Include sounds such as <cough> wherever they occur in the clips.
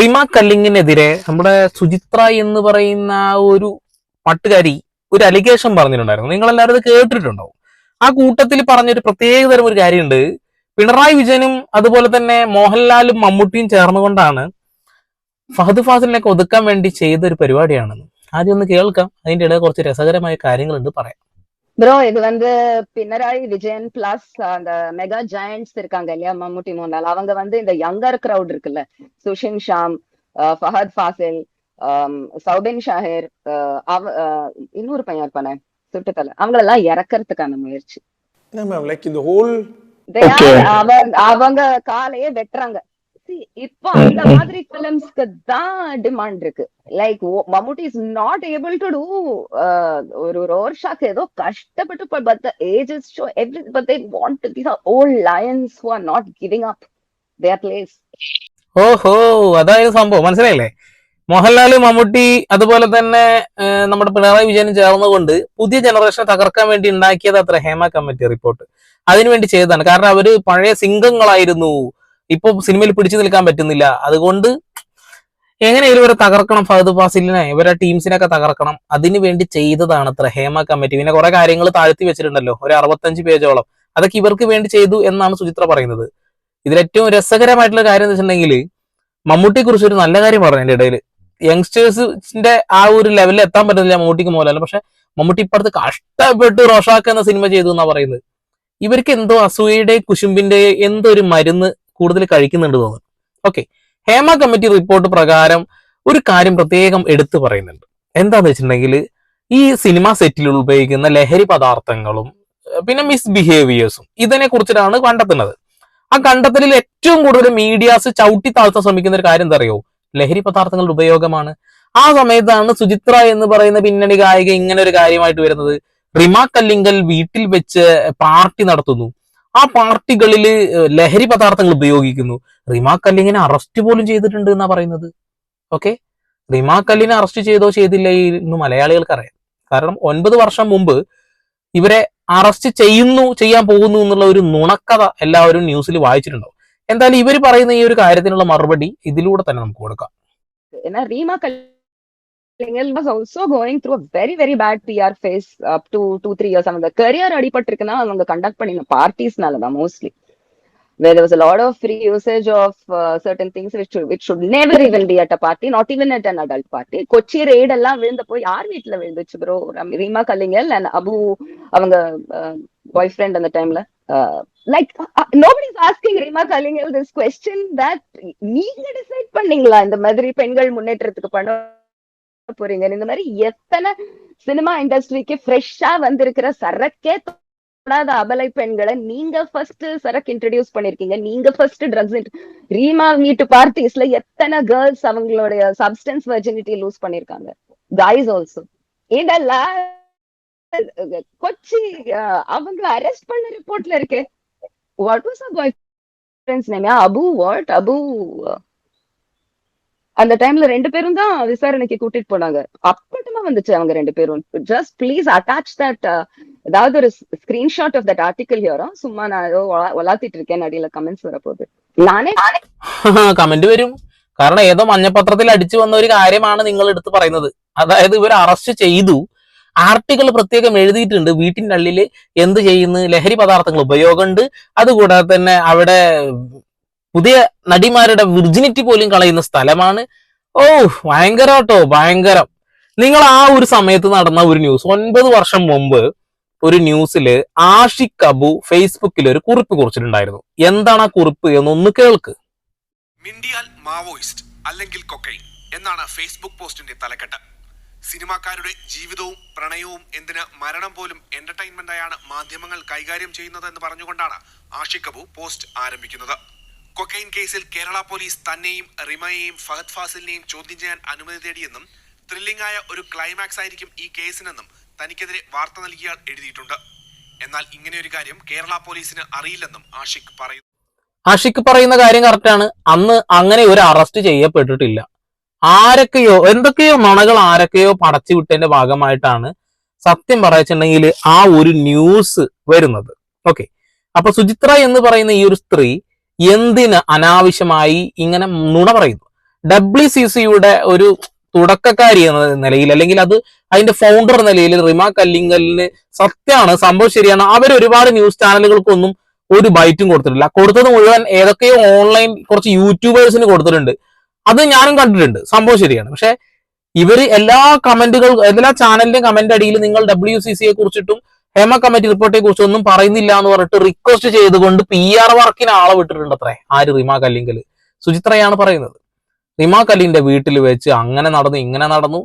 റിമ കല്ലിങ്ങിനെതിരെ നമ്മുടെ സുചിത്ര എന്ന് പറയുന്ന ഒരു പട്ടുകാരി ഒരു അലിഗേഷൻ പറഞ്ഞിട്ടുണ്ടായിരുന്നു. നിങ്ങൾ എല്ലാവരും കേട്ടിട്ടുണ്ടാവും. ആ കൂട്ടത്തിൽ പറഞ്ഞൊരു പ്രത്യേക തരം ഒരു കാര്യമുണ്ട്. പിണറായി വിജയനും അതുപോലെ തന്നെ മോഹൻലാലും മമ്മൂട്ടിയും ചേർന്നുകൊണ്ടാണ് ഫഹദ് ഫാസിലിനൊക്കെ ഒതുക്കാൻ വേണ്ടി ചെയ്ത ഒരു പരിപാടിയാണെന്ന്. ആദ്യം ഒന്ന് കേൾക്കാം. അതിന്റെ ഇടയിൽ കുറച്ച് രസകരമായ കാര്യങ്ങളുണ്ട് പറയാം. ப்ரோ இது வந்து பினராயி விஜயன் பிளஸ் அந்த மெகா ஜெயண்ட்ஸ் இருக்காங்க இல்லையா மம்முட்டி மோகன்லால் அவங்க வந்து இந்த யங்கர் crowd இருக்குல்ல சுஷின் ஷாம் ஃபஹத் ஃபாசில் சௌபின் ஷாஹிர் அவ- இன்னொரு பையன் இருப்பானே சுட்டுத்தலை அவங்களெல்லாம் இறக்கறதுக்கான முயற்சி. அவங்க அவங்க காலையே வெட்டுறாங்க. இப்போ அந்த மாதிரி பிலிம்ஸ்க்கு தான் டிமாண்ட் இருக்கு like Mammootty is not able to do ஒரு ரோர்ஷாக்கு ஏதோ கஷ்டப்பட்டு but the age is show every but they want these are old lions who are not giving up their place ഓഹോ അതായത് സംഭവം മനസ്സിലായില്ലേ മോഹൻലാല് മമ്മൂട്ടി അതുപോലെ തന്നെ ഏഹ്, നമ്മുടെ പിണറായി വിജയനും ചേർന്നുകൊണ്ട് പുതിയ ജനറേഷനെ തകർക്കാൻ വേണ്ടി ഉണ്ടാക്കിയത് അത്ര ഹേമ കമ്മിറ്റി റിപ്പോർട്ട് അതിനുവേണ്ടി ചെയ്തതാണ് കാരണം അവര് പഴയ സിംഗങ്ങളായിരുന്നു ഇപ്പൊ സിനിമയിൽ പിടിച്ചു നിൽക്കാൻ പറ്റുന്നില്ല. അതുകൊണ്ട് എങ്ങനെയാലും ഇവരെ തകർക്കണം ഫഹദ് ഫാസിലിനെ? ഇവരെ ടീംസിനൊക്കെ തകർക്കണം. അതിനു വേണ്ടി ചെയ്തതാണ് അത്ര ഹേമ കമ്മിറ്റി. പിന്നെ കുറെ കാര്യങ്ങൾ താഴ്ത്തി വെച്ചിട്ടുണ്ടല്ലോ. ഒരു അറുപത്തഞ്ച് പേജോളം. അതൊക്കെ ഇവർക്ക് വേണ്ടി ചെയ്തു എന്നാണ് സുചിത്ര പറയുന്നത്. ഇതിൽ ഏറ്റവും രസകരമായിട്ടുള്ള കാര്യം എന്ന് വെച്ചിട്ടുണ്ടെങ്കിൽ മമ്മൂട്ടിയെ കുറിച്ച് ഒരു നല്ല കാര്യം പറഞ്ഞു എന്റെ ഇടയിൽ യങ്സ്റ്റേഴ്സിന്റെ ആ ഒരു ലെവലിൽ എത്താൻ പറ്റുന്നില്ല മമ്മൂട്ടിക്ക് മോലല്ല പക്ഷെ മമ്മൂട്ടി ഇപ്പുറത്ത് കഷ്ടപ്പെട്ട് റോഷാക്ക് എന്ന സിനിമ ചെയ്തു എന്നാ പറയുന്നത്. ഇവർക്ക് എന്തോ അസൂയയുടെ കുശുമ്പിന്റെ എന്തോ ഒരു മരുന്ന് കൂടുതൽ കഴിക്കുന്നുണ്ട് തോന്നുന്നു. ഓക്കെ ഹേമ കമ്മിറ്റി റിപ്പോർട്ട് പ്രകാരം ഒരു കാര്യം പ്രത്യേകം എടുത്തു പറയുന്നുണ്ട്. എന്താന്ന് വെച്ചിട്ടുണ്ടെങ്കിൽ ഈ സിനിമ സെറ്റിൽ ഉപയോഗിക്കുന്ന ലഹരി പദാർത്ഥങ്ങളും പിന്നെ മിസ്ബിഹേവിയേഴ്സും ഇതിനെ കുറിച്ചിട്ടാണ് കണ്ടെത്തുന്നത്. ആ കണ്ടെത്തലിൽ ഏറ്റവും കൂടുതൽ മീഡിയാസ് ചവിട്ടി താഴ്ത്താൻ ശ്രമിക്കുന്ന ഒരു കാര്യം എന്താ അറിയോ? ലഹരി പദാർത്ഥങ്ങളുടെ ഉപയോഗമാണ്. ആ സമയത്താണ് സുചിത്ര എന്ന് പറയുന്ന പിന്നണി ഗായിക ഇങ്ങനെ ഒരു കാര്യമായിട്ട് വരുന്നത്. റിമ കല്ലിങ്കൽ വീട്ടിൽ വെച്ച് പാർട്ടി നടത്തുന്നു. ആ പാർട്ടികളിൽ ലഹരി പദാർത്ഥങ്ങൾ ഉപയോഗിക്കുന്നു. റിമാ കല്ലിങ്ങിനെ അറസ്റ്റ് പോലും ചെയ്തിട്ടുണ്ട് എന്നാ പറയുന്നത്. ഓക്കെ? റിമാ കല്ലിനെ അറസ്റ്റ് ചെയ്തോ ചെയ്തില്ല എന്ന് മലയാളികൾക്ക് അറിയാം കാരണം ഒൻപത് വർഷം മുമ്പ് ഇവരെ അറസ്റ്റ് ചെയ്യുന്നു ചെയ്യാൻ പോകുന്നു എന്നുള്ള ഒരു നുണക്കഥ എല്ലാവരും ന്യൂസിൽ വായിച്ചിട്ടുണ്ടാവും. എന്തായാലും ഇവർ പറയുന്ന ഈ ഒരു കാര്യത്തിനുള്ള മറുപടി ഇതിലൂടെ തന്നെ നമുക്ക് കൊടുക്കാം. Rima Rima Kallingal was also going through very very bad PR phase up to two three years அவங்க கரியர் அடிபட்டிருக்குன்னா அவங்க கண்டக்ட் பண்ணின பார்ட்டிஸ்னால தான் mostly where there was a lot of free usage of uh, certain things which should, which should never even be at a party, not even at an adult party. Kochi raid எல்லாம் விழுந்தப்போ யார் வீட்டுல விழுந்துச்சு bro Rima Kallingal and Abu அவங்க uh, boyfriend அந்த டைம்ல like nobody is asking Rima Kallingal this question that நீங்க decide பண்ணீங்களா? இந்த மாதிரி பெண்கள் முன்னேற்றத்துக்கு பண்ண போறீங்க. இந்த மாதிரி எத்தனை சினிமா இண்டஸ்ட்ரிக்கு ஃப்ரெஷ்ஷா வந்திருக்கிற சரக்கே தொடாத அபலை பெண்களை நீங்க ஃபர்ஸ்ட் சரக்கு இன்ட்ரடியூஸ் பண்ணிருக்கீங்க. நீங்க ஃபர்ஸ்ட் ட்ரக்ஸ் ரீமா வீட்டு பார்ட்டிஸ்ல எத்தனை கேர்ள்ஸ் அவங்களுடைய சப்ஸ்டன்ஸ் வெர்ஜினிட்டி லூஸ் பண்ணிருக்காங்க. காய்ஸ் ஆல்சோ இதெல்லாம் கொச்சி அவங்க அரெஸ்ட் பண்ண ரிப்போர்ட்ல இருக்கு. What was a boyfriend's name Abu what Abu அந்த டைம்ல ரெண்டு பேரும் தான் விசாரணைக்கு கூட்டிட்டு போனாங்க அப்பட்டமா வந்துச்சு அவங்க ரெண்டு பேரும் ஜஸ்ட் ப்ளீஸ் அட்டாச் தட் ஏதாவது ஒரு ஸ்கிரீன்ஷாட் ஆஃப் தட் ஆர்டிகல் ஹியரோ சும்மா நான் ஏதோ உலா- உலாத்திட்டு இருக்கேன் அடியில கமெண்ட்ஸ் வரப்போகுது நானே കമന്റ് വരും കാരണം ഏതോ മഞ്ഞപത്രത്തിൽ അടിച്ചു വന്ന ഒരു കാര്യമാണ് നിങ്ങൾ എടുത്ത് പറയുന്നത് അതായത് ഇവർ അറസ്റ്റ് ചെയ്തു ആർട്ടിക്കിൾ പ്രത്യേകം എഴുതിയിട്ടുണ്ട് വീട്ടിന്റെ ഉള്ളിൽ എന്ത് ചെയ്യുന്നു ലഹരി പദാർത്ഥങ്ങൾ ഉപയോഗമുണ്ട് അതുകൂടാതെ തന്നെ അവിടെ പുതിയ നടിമാരുടെ വിർജിനിറ്റി പോലും കളയുന്ന സ്ഥലമാണ്. ഓ ഭയങ്കര കേട്ടോ ഭയങ്കരം. നിങ്ങൾ ആ ഒരു സമയത്ത് നടന്ന ഒരു ന്യൂസ് ഒൻപത് വർഷം മുമ്പ് ഒരു ന്യൂസിൽ ആഷിഖ് അബു ഫേസ്ബുക്കിൽ ഒരു കുറിപ്പ് കുറിച്ചിട്ടുണ്ടായിരുന്നു. എന്താണ് ആ കുറിപ്പ് എന്നൊന്ന് കേൾക്ക്. മിണ്ടിയാൽ മാവോയിസ്റ്റ് അല്ലെങ്കിൽ കൊക്കൈൻ എന്നാണ് ഫേസ്ബുക്ക് പോസ്റ്റിന്റെ തലക്കെട്ട്. സിനിമാക്കാരുടെ ജീവിതവും പ്രണയവും എന്തിന് മരണം പോലും എന്റർടൈൻമെന്റായാണ് മാധ്യമങ്ങൾ കൈകാര്യം ചെയ്യുന്നത് എന്ന് പറഞ്ഞുകൊണ്ടാണ് ആഷിഖ് അബു പോസ്റ്റ് ആരംഭിക്കുന്നത്. കൊക്കൈൻ കേസിൽ കേരള പോലീസ് തന്നെയും റിമയെയും ഫഹദ് ഫാസിലിനെയും ചോദ്യം ചെയ്യാൻ അനുമതി തേടിയെന്നും ത്രില്ലിംഗ് ആയ ഒരു ക്ലൈമാക്സ് ആയിരിക്കും ഈ കേസിനെന്നും തനിക്കെതിരെ വാർത്ത നൽകിയാൽ എഴുതിയിട്ടുണ്ട്. എന്നാൽ ഇങ്ങനെയൊരു കാര്യം കേരള പോലീസിന് അറിയില്ലെന്നും ആഷിഖ് പറയുന്നു. ആഷിഖ് പറയുന്ന കാര്യം കറക്റ്റാണ് അന്ന് അങ്ങനെ ഒരു അറസ്റ്റ് ചെയ്യപ്പെട്ടിട്ടില്ല. ആരൊക്കെയോ എന്തൊക്കെയോ നുണകൾ ആരൊക്കെയോ പടച്ചു വിട്ടതിന്റെ ഭാഗമായിട്ടാണ് സത്യം പറയിച്ചിട്ടുണ്ടെങ്കിൽ ആ ഒരു ന്യൂസ് വരുന്നത്. ഓക്കെ അപ്പൊ സുചിത്ര എന്ന് പറയുന്ന ഈ ഒരു സ്ത്രീ എന്തിന് അനാവശ്യമായി ഇങ്ങനെ നുണ പറയുന്നു? ഡബ്ല്യു സി സിയുടെ ഒരു തുടക്കക്കാരി എന്ന നിലയിൽ അല്ലെങ്കിൽ അത് അതിന്റെ ഫൗണ്ടർ നിലയിൽ റിമ കല്ലിങ്കലിന് സത്യമാണ് സംഭവം ശരിയാണ്. അവർ ഒരുപാട് ന്യൂസ് ചാനലുകൾക്കൊന്നും ഒരു ബൈറ്റും കൊടുത്തിട്ടില്ല. കൊടുത്തത് മുഴുവൻ ഏതൊക്കെയോ ഓൺലൈൻ കുറച്ച് യൂട്യൂബേഴ്സിന് കൊടുത്തിട്ടുണ്ട്. അത് ഞാനും കണ്ടിട്ടുണ്ട്. സംഭവം ശരിയാണ്. പക്ഷെ ഇവർ എല്ലാ കമന്റുകൾ എല്ലാ ചാനലിന്റെയും കമന്റ് അടിയിൽ നിങ്ങൾ ഡബ്ല്യു സി സിയെ കുറിച്ചിട്ടും ഹേമ കമ്മിറ്റി റിപ്പോർട്ടിനെ കുറിച്ച് ഒന്നും പറയുന്നില്ല എന്ന് പറഞ്ഞിട്ട് റിക്വസ്റ്റ് ചെയ്തുകൊണ്ട് പി ആർ വർക്കിന് ആളെ വിട്ടിട്ടുണ്ട് അത്രേ ആര് റിമ കല്ലിങ്കൽ സുചിത്രയാണ് പറയുന്നത് റിമ കല്ലിന്റെ വീട്ടിൽ വെച്ച് അങ്ങനെ നടന്നു ഇങ്ങനെ നടന്നു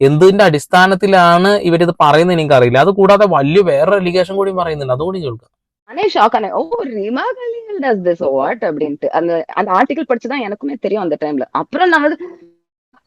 എന്തിന്റെ അടിസ്ഥാനത്തിലാണ് ഇവരിത് പറയുന്നത് എനിക്കറിയില്ല അത് കൂടാതെ വലിയ വേറെ അലിഗേഷൻ കൂടി പറയുന്നുണ്ട് അതുകൂടി കേൾക്കാം நானே ஷாக் ஆனேன் oh Rima Kallingal does this what அப்படின்ட்டு அந்த அந்த ஆர்டிகல் படிச்சுதான் எனக்குமே தெரியும் அந்த டைம்ல அப்புறம் நான் வந்து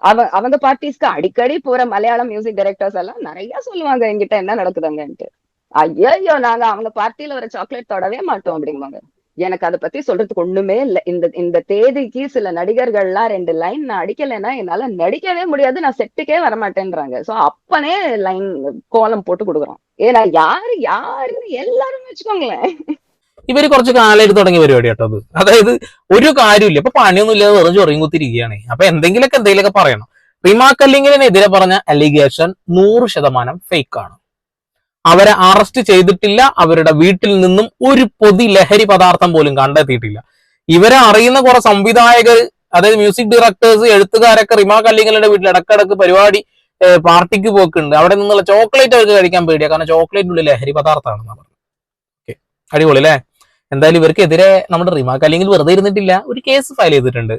அவ அவங்க பார்ட்டிஸ்க்கு அடிக்கடி போற மலையாளம் மியூசிக் டைரக்டர்ஸ் எல்லாம் நிறைய சொல்லுவாங்க என்கிட்ட என்ன நடக்குதுங்கன்ட்டு ஐயோ நாங்க அவங்க பார்ட்டியில வர சாக்லேட் தொடவே மாட்டோம் அப்படிங்குவாங்க எனக்கு அதை பத்தி சொல்றதுக்கு ஒண்ணுமே இல்ல இந்த இந்த தேதிக்கு சில நடிகர்கள்லாம் ரெண்டு லைன் நான் அடிக்கலைன்னா என்னால நடிக்கவே முடியாது நான் செட்டுக்கே வர மாட்டேன்றாங்க சோ அப்பனே லைன் கோலம் போட்டு கொடுக்குறோம் ஏன்னா யாரு யாருன்னு எல்லாரும் வச்சுக்கோங்களேன் ഇവര് കുറച്ച് കാലമായിട്ട് തുടങ്ങിയ പരിപാടി കേട്ടോ അത് അതായത് ഒരു കാര്യമില്ല ഇപ്പൊ പണിയൊന്നും ഇല്ലാതെ വെറും ചൊറിയും കുത്തിരിക്കുകയാണ് അപ്പൊ എന്തെങ്കിലുമൊക്കെ എന്തെങ്കിലുമൊക്കെ പറയണം റിമാ കല്ലിങ്ങിനെതിരെ പറഞ്ഞ അലിഗേഷൻ നൂറ് ശതമാനം ഫേക്ക് ആണ് അവരെ അറസ്റ്റ് ചെയ്തിട്ടില്ല അവരുടെ വീട്ടിൽ നിന്നും ഒരു പൊതി ലഹരി പദാർത്ഥം പോലും കണ്ടെത്തിയിട്ടില്ല. ഇവരെ അറിയുന്ന കുറെ സംവിധായകർ അതായത് മ്യൂസിക് ഡയറക്ടേഴ്സ് എഴുത്തുകാരൊക്കെ റിമാ കല്ലിങ്ങലിന്റെ വീട്ടിൽ ഇടക്കിടക്ക് പരിപാടി പാർട്ടിക്ക് പോക്കുണ്ട്. അവിടെ നിന്നുള്ള ചോക്ലേറ്റ് അവർക്ക് കഴിക്കാൻ പേടിയാ. കാരണം ചോക്ലേറ്റിനുള്ളിൽ ലഹരി പദാർത്ഥമാണെന്ന് പറഞ്ഞു ഓക്കെ. അടിപൊളി അല്ലേ? എന്തായാലും ഇവർക്കെതിരെ നമ്മുടെ റിമാ കല്ലിങ്ങിൽ വെറുതെ ഇരുന്നിട്ടില്ല. ഒരു കേസ് ഫയൽ ചെയ്തിട്ടുണ്ട്.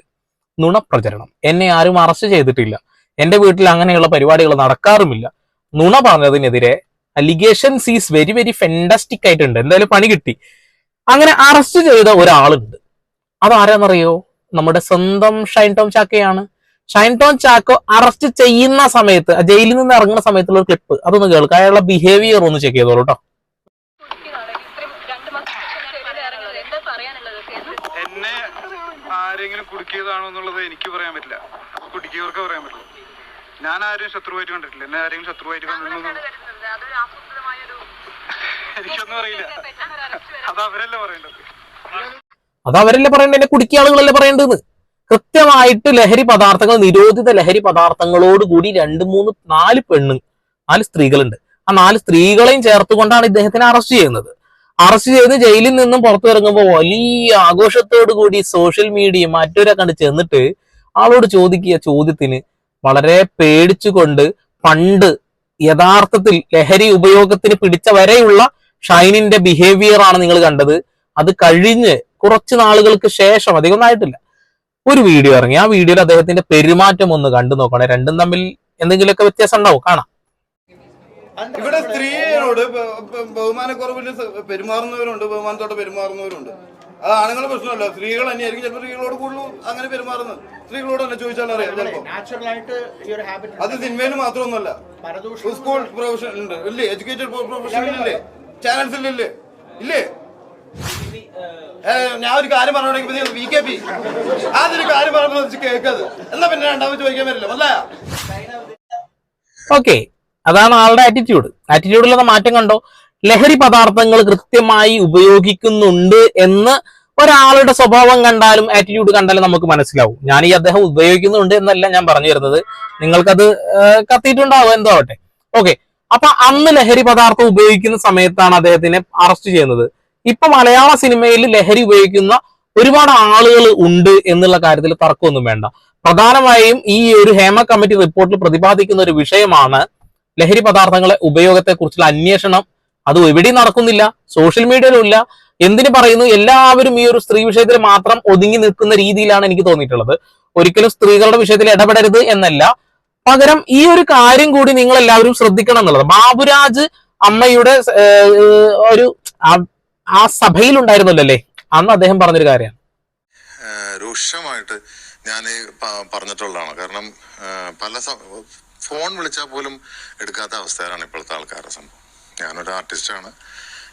നുണപ്രചരണം. എന്നെ ആരും അറസ്റ്റ് ചെയ്തിട്ടില്ല. എന്റെ വീട്ടിൽ അങ്ങനെയുള്ള പരിപാടികൾ നടക്കാറുമില്ല. നുണ പറഞ്ഞതിനെതിരെ allegations is very very fantastic ആയിട്ടുണ്ട്. എന്തായാലും പണി കിട്ടി. അങ്ങനെ അറസ്റ്റ് ചെയ്ത ഒരാളുണ്ട്. അതാരാന്നറിയോ? നമ്മുടെ സ്വന്തം ഷൈൻ ടോം ചാക്കയാണ്. ഷൈൻ ടോം ചാക്കോ അറസ്റ്റ് ചെയ്യുന്ന സമയത്ത് ജയിലിൽ നിന്ന് ഇറങ്ങുന്ന സമയത്തുള്ള ഒരു ക്ലിപ്പ് അതൊന്ന് കേൾക്കുക അയാളുടെ ബിഹേവിയർ ഒന്ന് ചെക്ക് ചെയ്തോളൂ കേട്ടോ എന്നെ ആരെങ്കിലും കുടുക്കിയതാണോ എന്നുള്ളത് എനിക്ക് പറയാൻ പറ്റില്ല. കുടുക്കിയവർക്ക് പറയാൻ പറ്റില്ല ഞാൻ ആരെയും ശത്രുവായിട്ട് കണ്ടിട്ടില്ല. എന്നെ ആരെങ്കിലും ശത്രുവായിട്ട് കണ്ടിട്ടുണ്ടോ എനിക്കൊന്നും അറിയില്ല. <laughs> അത് അവരല്ലേ പറയേണ്ടത്? അത് അവരല്ലേ പറയേണ്ടത്? എന്നെ കുടുക്കിയ ആളുകളല്ലേ പറയേണ്ടത് കൃത്യമായിട്ട് ലഹരി പദാർത്ഥങ്ങൾ നിരോധിത ലഹരി പദാർത്ഥങ്ങളോട് കൂടി രണ്ട് മൂന്ന് നാല് പെണ്ണ് നാല് സ്ത്രീകളുണ്ട്. ആ നാല് സ്ത്രീകളെയും ചേർത്തുകൊണ്ടാണ് ഇദ്ദേഹത്തിനെ അറസ്റ്റ് ചെയ്യുന്നത്. അറസ്റ്റ് ചെയ്ത് ജയിലിൽ നിന്നും പുറത്തു ഇറങ്ങുമ്പോൾ വലിയ ആഘോഷത്തോടു കൂടി സോഷ്യൽ മീഡിയ മറ്റൊരെ കണ്ട് ചെന്നിട്ട് ആളോട് ചോദിക്കുക ചോദ്യത്തിന് വളരെ പേടിച്ചുകൊണ്ട് പണ്ട് യഥാർത്ഥത്തിൽ ലഹരി ഉപയോഗത്തിന് പിടിച്ച വരെയുള്ള ഷൈനിന്റെ ബിഹേവിയർ ആണ് നിങ്ങൾ കണ്ടത്. അത് കഴിഞ്ഞ് കുറച്ച് നാളുകൾക്ക് ശേഷം അധികം ആയിട്ടില്ല. ഒരു വീഡിയോ ഇറങ്ങി. ആ വീഡിയോയിൽ അദ്ദേഹത്തിന്റെ പെരുമാറ്റം ഒന്ന് കണ്ടു നോക്കണേ. രണ്ടും തമ്മിൽ എന്തെങ്കിലുമൊക്കെ വ്യത്യാസം ഉണ്ടാവും. കാണാം. ഇവിടെ സ്ത്രീയോട് ബഹുമാനക്കുറവിൽ പെരുമാറുന്നവരുണ്ട് ബഹുമാനത്തോടെ പെരുമാറുന്നവരുണ്ട്. അത് ആണുങ്ങളുടെ പ്രശ്നമല്ല. സ്ത്രീകൾ തന്നെയായിരിക്കും ചിലപ്പോൾ സ്ത്രീകളോട് കൂടുതലും അങ്ങനെ പെരുമാറുന്നത്. സ്ത്രീകളോട് തന്നെ ചോദിച്ചാൽ അറിയാം ചിലപ്പോൾ നാച്ചുറലായിട്ട് ഈ ഒരു ഹാബിറ്റ് അത് സിനിമയിൽ മാത്രമൊന്നുമല്ല. സ്കൂൾ പ്രൊഫഷൻ ഉണ്ട്. ഇല്ലേ? എഡ്യൂക്കേറ്റഡ് ചാനൽസിലില്ലേ ഇല്ലേ ഇല്ലേ ഞാൻ ഒരു കാര്യം പറഞ്ഞു വി കെ പി അതൊരു കാര്യം പറഞ്ഞു കേൾക്കത് എന്നാ പിന്നെ രണ്ടാമത് ചോദിക്കാൻ പറ്റില്ല അല്ലേ ഓക്കെ അതാണ് ആളുടെ ആറ്റിറ്റ്യൂഡ് ആറ്റിറ്റ്യൂഡിലുള്ള മാറ്റം കണ്ടോ? ലഹരി പദാർത്ഥങ്ങൾ കൃത്യമായി ഉപയോഗിക്കുന്നുണ്ട് എന്ന് ഒരാളുടെ സ്വഭാവം കണ്ടാലും ആറ്റിറ്റ്യൂഡ് കണ്ടാലും നമുക്ക് മനസ്സിലാവും. ഞാൻ ഈ അദ്ദേഹം ഉപയോഗിക്കുന്നുണ്ട് എന്നല്ല ഞാൻ പറഞ്ഞു തരുന്നത് നിങ്ങൾക്കത് കത്തിയിട്ടുണ്ടാവും? എന്തോ ആവട്ടെ. ഓക്കെ അപ്പൊ അന്ന് ലഹരി പദാർത്ഥം ഉപയോഗിക്കുന്ന സമയത്താണ് അദ്ദേഹത്തിനെ അറസ്റ്റ് ചെയ്യുന്നത്. ഇപ്പൊ മലയാള സിനിമയിൽ ലഹരി ഉപയോഗിക്കുന്ന ഒരുപാട് ആളുകൾ ഉണ്ട് എന്നുള്ള കാര്യത്തിൽ തർക്കമൊന്നും വേണ്ട. പ്രധാനമായും ഈ ഒരു ഹേമ കമ്മിറ്റി റിപ്പോർട്ടിൽ പ്രതിപാദിക്കുന്ന ഒരു വിഷയമാണ് ലഹരി പദാർത്ഥങ്ങളെ ഉപയോഗത്തെക്കുറിച്ചുള്ള അന്വേഷണം അത് എവിടെയും നടക്കുന്നില്ല സോഷ്യൽ മീഡിയയിലും ഇല്ല. എന്തിനു പറയുന്നു? എല്ലാവരും ഈ ഒരു സ്ത്രീ വിഷയത്തിൽ മാത്രം ഒതുങ്ങി നിൽക്കുന്ന രീതിയിലാണ് എനിക്ക് തോന്നിയിട്ടുള്ളത്. ഒരിക്കലും സ്ത്രീകളുടെ വിഷയത്തിൽ ഇടപെടരുത് എന്നല്ല. പകരം ഈ ഒരു കാര്യം കൂടി നിങ്ങൾ എല്ലാവരും ശ്രദ്ധിക്കണം എന്നുള്ളത്. ബാബുരാജ് അമ്മയുടെ ഒരു ആ- സഭയിൽ ഉണ്ടായിരുന്നല്ലോ അന്ന് അദ്ദേഹം പറഞ്ഞൊരു കാര്യമാണ് രൂക്ഷമായിട്ട് ഞാൻ പറഞ്ഞിട്ടുള്ളതാണ്. കാരണം പല ഫോൺ വിളിച്ചാൽ പോലും എടുക്കാത്ത അവസ്ഥയിലാണ് ഇപ്പോഴത്തെ ആൾക്കാരുടെ സംഭവം. ഞാനൊരു ആർട്ടിസ്റ്റാണ്.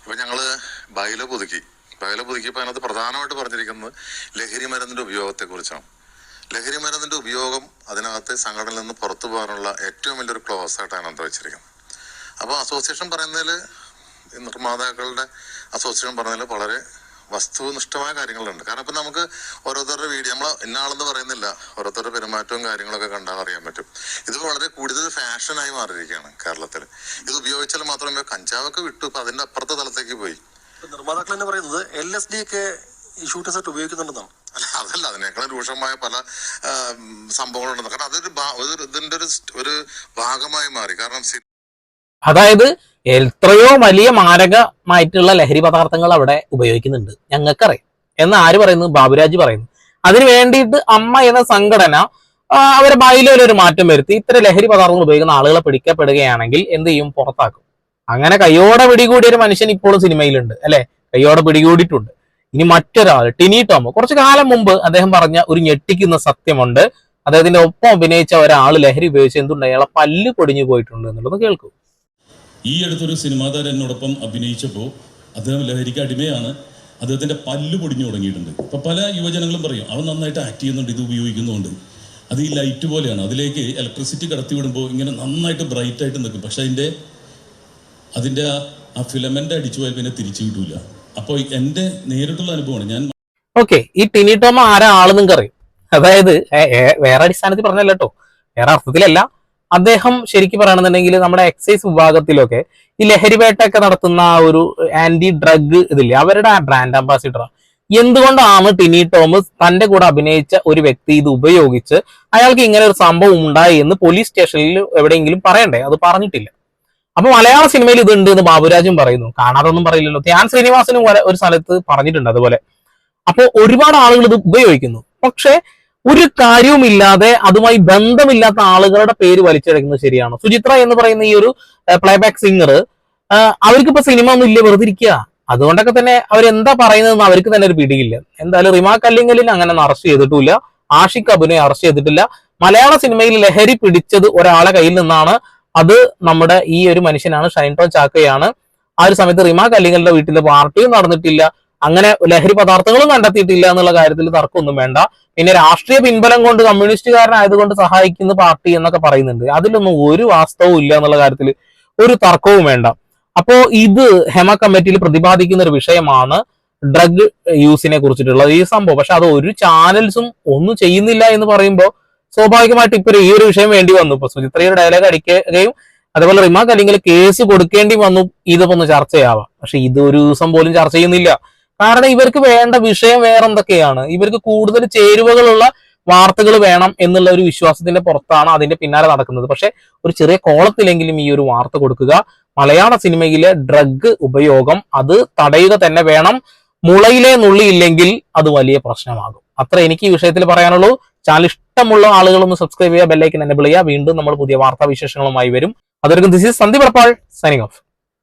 ഇപ്പം ഞങ്ങൾ ബൈല പുതുക്കി. ബൈല പുതുക്കിയപ്പോൾ അതിനകത്ത് പ്രധാനമായിട്ട് പറഞ്ഞിരിക്കുന്നത് ലഹരി മരുന്നിന്റെ ഉപയോഗത്തെക്കുറിച്ചാണ്. ലഹരി മരുന്നിന്റെ ഉപയോഗം അതിനകത്ത് സംഘടനയിൽ നിന്ന് പുറത്തു പോകാനുള്ള ഏറ്റവും വലിയൊരു ക്ലോസ് ആയിട്ടാണ് അതിനകത്ത് വെച്ചിരിക്കുന്നത്. അപ്പോൾ അസോസിയേഷൻ പറയുന്നതിൽ നിർമ്മാതാക്കളുടെ അസോസിയേഷൻ പറഞ്ഞതിൽ വളരെ വസ്തുനിഷ്ഠമായ കാര്യങ്ങളുണ്ട്. കാരണം ഇപ്പൊ നമുക്ക് ഓരോരുത്തരുടെ വീഡിയോ നമ്മൾ ഇന്നാളെന്ന് പറയുന്നില്ല. ഓരോരുത്തരുടെ പെരുമാറ്റവും കാര്യങ്ങളൊക്കെ കണ്ടാൽ അറിയാൻ പറ്റും. ഇത് വളരെ കൂടുതൽ ഫാഷനായി മാറിയിരിക്കുകയാണ് കേരളത്തിൽ. ഇത് ഉപയോഗിച്ചാൽ മാത്രമേ കഞ്ചാവൊക്കെ വിട്ടു ഇപ്പൊ അതിന്റെ അപ്പുറത്തെ തലത്തേക്ക് പോയി. നിർമ്മാതാക്കൾ തന്നെ പറയുന്നത് എൽ എസ് ഡി ഒക്കെ ഈ ഷൂട്ടിംഗ് സെറ്റ് ഉപയോഗിക്കുന്നുണ്ടെന്നാണ്. അല്ല അതല്ല. അതിനേക്കാളും രൂക്ഷമായ പല സംഭവങ്ങളുണ്ടെന്ന് കാരണം അതൊരു ഒരു ഇതിന്റെ ഒരു ഒരു ഭാഗമായി മാറി. കാരണം അതായത് എത്രയോ വലിയ മാരകമായിട്ടുള്ള ലഹരി പദാർത്ഥങ്ങൾ അവിടെ ഉപയോഗിക്കുന്നുണ്ട്. ഞങ്ങൾക്കറിയാം. എന്ന് ആര് പറയുന്നു? ബാബുരാജ് പറയുന്നു. അതിന് വേണ്ടിയിട്ട് അമ്മ എന്ന സംഘടന അവരെ ബായിലൊരു മാറ്റം വരുത്തി. ഇത്തരം ലഹരി പദാർത്ഥങ്ങൾ ഉപയോഗിക്കുന്ന ആളുകളെ പിടിക്കപ്പെടുകയാണെങ്കിൽ എന്ത് ചെയ്യും? പുറത്താക്കും. അങ്ങനെ കയ്യോടെ പിടികൂടിയ ഒരു മനുഷ്യൻ ഇപ്പോഴും സിനിമയിലുണ്ട് അല്ലെ? കയ്യോടെ പിടികൂടിയിട്ടുണ്ട്. ഇനി മറ്റൊരാൾ ടിനി ടോമോ. കുറച്ചു കാലം മുമ്പ് അദ്ദേഹം പറഞ്ഞ ഒരു ഞെട്ടിക്കുന്ന സത്യമുണ്ട്. അദ്ദേഹത്തിന്റെ ഒപ്പം അഭിനയിച്ച ഒരാൾ ലഹരി ഉപയോഗിച്ച് എന്തുണ്ട്? അയാളെ പല്ല് പൊടിഞ്ഞു പോയിട്ടുണ്ട് എന്നുള്ളത് കേൾക്കൂ. ഈ അടുത്തൊരു സിനിമാ താരം എന്നോടൊപ്പം അഭിനയിച്ചപ്പോൾ അദ്ദേഹം ലഹരിക്ക് അടിമയാണ്. അദ്ദേഹത്തിന്റെ പല്ല് പൊടിഞ്ഞു തുടങ്ങിയിട്ടുണ്ട്. ഇപ്പം പല യുവജനങ്ങളും പറയും അവൻ നന്നായിട്ട് ആക്ട് ചെയ്യുന്നുണ്ട് ഇത് ഉപയോഗിക്കുന്നുണ്ട്. അത് ഈ ലൈറ്റ് പോലെയാണ്. അതിലേക്ക് ഇലക്ട്രിസിറ്റി കടത്തി വിടുമ്പോൾ ഇങ്ങനെ നന്നായിട്ട് ബ്രൈറ്റ് ആയിട്ട് നിൽക്കും. പക്ഷെ അതിന്റെ അതിന്റെ ആ- ഫിലമെന്റ് അടിച്ചു പോയാൽ പിന്നെ തിരിച്ചു കിട്ടൂല. അപ്പോൾ എന്റെ നേരിട്ടുള്ള അനുഭവമാണ്. ഞാൻ ഓക്കെ ഈ ടിനി ടോമ ആരാ ആൾ നിങ്ങൾക്ക് അതായത് വേറെ അടിസ്ഥാനത്തിൽ പറഞ്ഞല്ലോ വേറെ അർത്ഥത്തിലല്ല. അദ്ദേഹം ശരിക്കും പറയുകയാണെന്നുണ്ടെങ്കിൽ നമ്മുടെ എക്സൈസ് വിഭാഗത്തിലൊക്കെ ഈ ലഹരി വേട്ടയൊക്കെ നടത്തുന്ന ആ ഒരു ആന്റി ഡ്രഗ് ഇതില്ലേ അവരുടെ ആ ബ്രാൻഡ് അംബാസിഡറാണ് എന്തുകൊണ്ടാണ് ടിനി തോമസ് തന്റെ കൂടെ അഭിനയിച്ച ഒരു വ്യക്തി ഇത് ഉപയോഗിച്ച് അയാൾക്ക് ഇങ്ങനെ ഒരു സംഭവം ഉണ്ടായി എന്ന് പോലീസ് സ്റ്റേഷനിൽ എവിടെയെങ്കിലും പറയണ്ടേ? അത് പറഞ്ഞിട്ടില്ല. അപ്പൊ മലയാള സിനിമയിൽ ഇത് ഉണ്ട് എന്ന് ബാബുരാജും പറയുന്നു. കാണാതൊന്നും പറയില്ലല്ലോ. ധ്യാൻ ശ്രീനിവാസനും ഒരു സ്ഥലത്ത് പറഞ്ഞിട്ടുണ്ട് അതുപോലെ. അപ്പോൾ ഒരുപാട് ആളുകൾ ഇത് ഉപയോഗിക്കുന്നു. പക്ഷെ ഒരു കാര്യവുമില്ലാതെ അതുമായി ബന്ധമില്ലാത്ത ആളുകളുടെ പേര് വലിച്ചെടുക്കുന്നത് ശരിയാണ്. സുചിത്ര എന്ന് പറയുന്ന ഈ ഒരു പ്ലേബാക്ക് സിംഗർ അവർക്ക് ഇപ്പൊ സിനിമ ഒന്നും ഇല്ല വെറുതെ ഇരിക്കുക അതുകൊണ്ടൊക്കെ തന്നെ അവരെന്താ പറയുന്നതെന്ന് അവർക്ക് തന്നെ ഒരു പിടിയില്ല. എന്തായാലും റിമാ കല്ലിങ്ങലിൽ അങ്ങനെ അറസ്റ്റ് ചെയ്തിട്ടില്ല ആഷിഖ് അബിനെ അറസ്റ്റ് ചെയ്തിട്ടില്ല. മലയാള സിനിമയിൽ ലഹരി പിടിച്ചത് ഒരാളെ കയ്യിൽ നിന്നാണ്. അത് നമ്മുടെ ഈ ഒരു മനുഷ്യനാണ് ഷൈൻ ടോൺ ചാക്കയാണ്. ആ ഒരു സമയത്ത് റിമാ കല്ലിങ്ങലിന്റെ വീട്ടിലെ പാർട്ടിയും നടന്നിട്ടില്ല. അങ്ങനെ ലഹരി പദാർത്ഥങ്ങളും കണ്ടെത്തിയിട്ടില്ല എന്നുള്ള കാര്യത്തിൽ തർക്കമൊന്നും വേണ്ട. പിന്നെ രാഷ്ട്രീയ പിൻബലം കൊണ്ട് കമ്മ്യൂണിസ്റ്റുകാരനായതുകൊണ്ട് സഹായിക്കുന്ന പാർട്ടി എന്നൊക്കെ പറയുന്നുണ്ട്. അതിലൊന്നും ഒരു വാസ്തവവും ഇല്ല എന്നുള്ള കാര്യത്തിൽ ഒരു തർക്കവും വേണ്ട. അപ്പോ ഇത് ഹെമ കമ്മിറ്റിയിൽ പ്രതിപാദിക്കുന്ന ഒരു വിഷയമാണ് ഡ്രഗ് യൂസിനെ കുറിച്ചിട്ടുള്ളത് ഈ സംഭവം. പക്ഷെ അത് ഒരു ചാനൽസും ഒന്നും ചെയ്യുന്നില്ല എന്ന് പറയുമ്പോൾ സ്വാഭാവികമായിട്ട് ഇപ്പൊ ഈ ഒരു വിഷയം വേണ്ടി വന്നു. ഇപ്പൊ സുചിത്രയുടെ ഡയലോഗ് അടിക്കുകയും അതേപോലെ റിമാർക്ക് അല്ലെങ്കിൽ കേസ് കൊടുക്കേണ്ടി വന്നു. ഇതിപ്പോ ഒന്ന് ചർച്ചയാവാം. പക്ഷെ ഇത് ഒരു ദിവസം പോലും ചർച്ച ചെയ്യുന്നില്ല. കാരണം ഇവർക്ക് വേണ്ട വിഷയം വേറെ എന്തൊക്കെയാണ് ഇവർക്ക് കൂടുതൽ ചേരുവകളുള്ള വാർത്തകൾ വേണം എന്നുള്ള ഒരു വിശ്വാസത്തിന്റെ പുറത്താണ് അതിന്റെ പിന്നാലെ നടക്കുന്നത്. പക്ഷെ ഒരു ചെറിയ കോളത്തിലെങ്കിലും ഈ ഒരു വാർത്ത കൊടുക്കുക. മലയാള സിനിമയിലെ ഡ്രഗ് ഉപയോഗം അത് തടയുക തന്നെ വേണം. മുളയിലെ നുള്ളിയില്ലെങ്കിൽ അത് വലിയ പ്രശ്നമാകും. അത്ര എനിക്ക് ഈ വിഷയത്തിൽ പറയാനുള്ളൂ. ചാനൽ ഇഷ്ടമുള്ള ആളുകൾ ഒന്ന് സബ്സ്ക്രൈബ് ചെയ്യുക ബെല്ലൈക്കൻ എന്നെ ചെയ്യുക. വീണ്ടും നമ്മൾ പുതിയ വാർത്താ വിശേഷങ്ങളുമായി വരും. അതൊരു this is Sandeep Prappal signing off